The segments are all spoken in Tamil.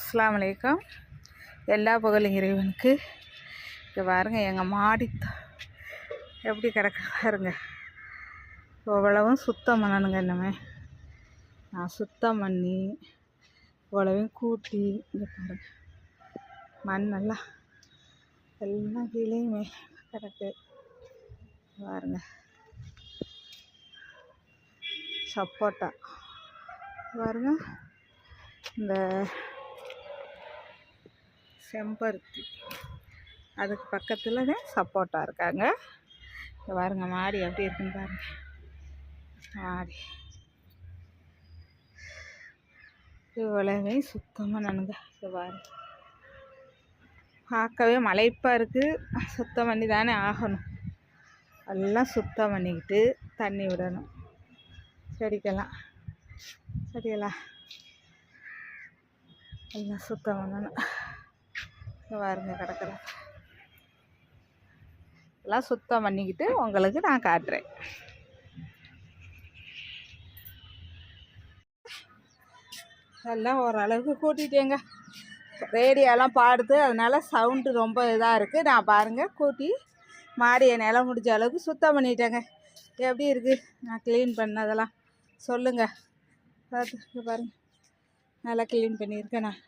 அஸ்லாம் வலைக்கம். எல்லா புகழும் இறைவனுக்கு. இங்கே பாருங்க எங்கள் மாடி எப்படி கிடக்கு பாருங்க. இவ்வளவும் சுத்தம் பண்ணணுங்க என்னமே நான் சுத்தம் பண்ணி இவ்வளவையும் கூட்டி இங்கே பாருங்க. மண்ணெல்லாம் எல்லாம் கீழேயுமே கிடக்கு. பாருங்க. சப்போட்டா. பாருங்க. இந்த செம்பருத்தி. அதுக்கு பக்கத்தில் சப்போட்டா இருக்காங்க. இங்கே பாருங்க மாடி எப்படி இருக்குன்னு பாருங்க. மாடி. இவ்வளவே சுத்தமாக நனுங்க இங்க பாருங்க. பார்க்கவே மலைப்பாக இருக்குது சுத்தம் பண்ணி தானே ஆகணும். எல்லாம் சுத்தம் பண்ணிக்கிட்டு தண்ணி விடணும். செடிக்கெல்லாம். செடியெல்லாம். எல்லாம் சுத்தம் பண்ணணும். பாருங்க கிடக்குற எல்லாம் சுத்தம் பண்ணிக்கிட்டு உங்களுக்கு நான் காட்டுறேன். எல்லாம் ஓரளவுக்கு கூட்டிட்டேங்க. ரேடியோலாம் பாடுது அதனால சவுண்டு ரொம்ப இதாக இருக்குது நான் பாருங்கள் கூட்டி மாடியை நிலம் முடிஞ்ச அளவுக்கு சுத்தம் பண்ணிட்டேங்க. எப்படி இருக்குது நான் க்ளீன் பண்ணதெல்லாம் சொல்லுங்கள் பார்த்து பாருங்கள் நல்லா க்ளீன் பண்ணியிருக்கேன் நான்.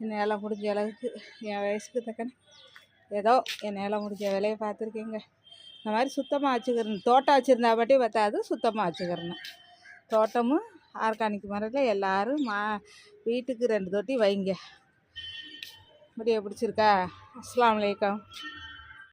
என்னால் முடிஞ்ச அளவுக்கு என் வயசுக்கு தக்கன ஏதோ என்னால் முடிஞ்ச வேலையை பார்த்துருக்கேங்க. இந்த மாதிரி சுத்தமாக வச்சுக்கிறணும். தோட்டம் வச்சுருந்தா மட்டும் பத்தாது சுத்தமாக வச்சுக்கிறேன் தோட்டமும் ஆர்கானிக் மரத்தில் எல்லோரும் மா வீட்டுக்கு ரெண்டு தொட்டி வைங்க. இப்படியே பிடிச்சிருக்கா? அஸ்லாம் வலைக்கம்